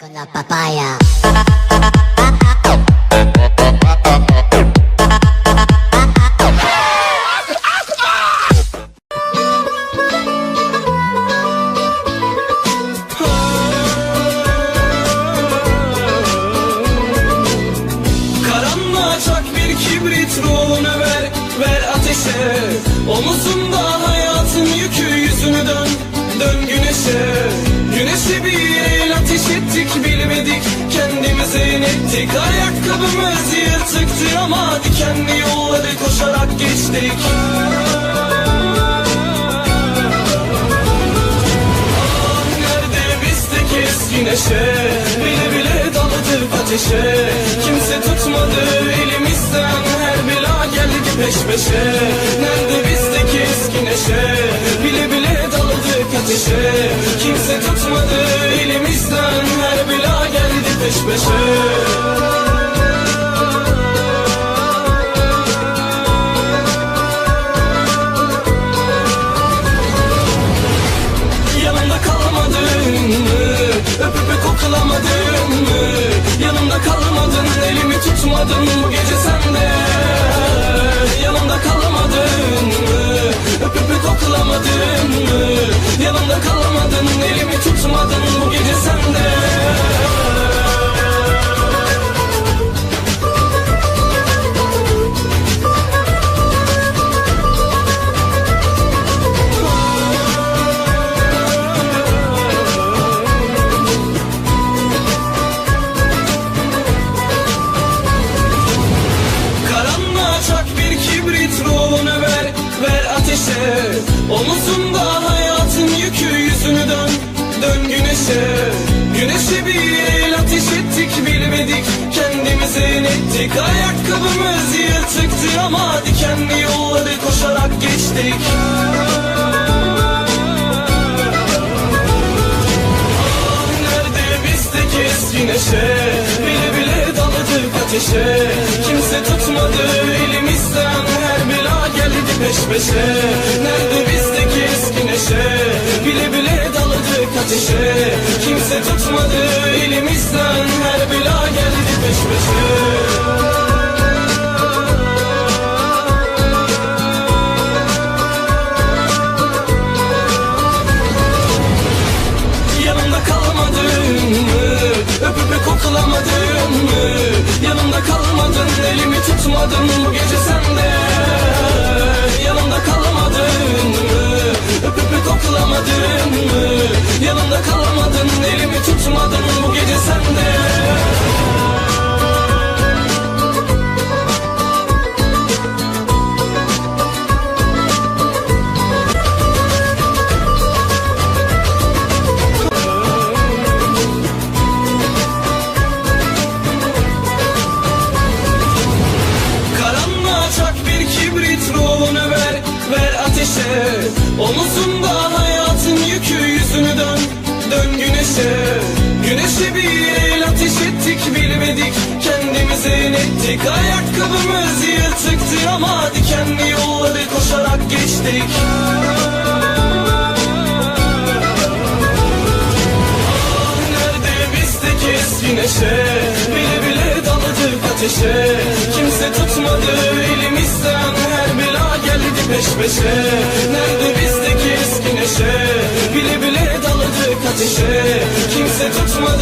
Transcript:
Con la papaya. Karanlığa bir kibrit ruhunu ver Ver ateşe Omuzunda hayatın yükü yüzünü dön Dön güneşe Güneşe bir ettik bilmedik Kendimize inettik. Ayakkabımız yırtıktı ama Dikenli yolları koşarak geçtik. Ah, Nerede bizdeki eski neşe? Bile bile daladık ateşe. Kimse tutmadı elimizden Her bela geldi peş peşe. Nerede bizdeki eski neşe? Bile bile daladık ateşe geldi İnettik Ayakkabımız yırtıktı ama Dikenli yolları koşarak geçtik. Ah, Nerede bizdeki eski neşe Bile bile daladık ateşe. Kimse tutmadı elimizden Her bela geldi peş peşe Öpüp koklamadın mı? Yanımda kalmadın, elimi tutmadın bu gece sende Yanımda kalamadın mı? Öpüp koklamadın mı? Yanımda kalamadın, elimi tutmadın bu gece sende Karanlığa bilmedik Kendimize inettik Ayakkabımız yırtıktı ama Dikenli yolları koşarak geçtik. Ah, Nerede bizdeki eski neşe Bile bile daladık ateşe. Kimse tutmadı elimizden Her bela geldi peş peşe. Nerede bizdeki eski neşe Bile bile daladık ateşe. Kimse tutmadı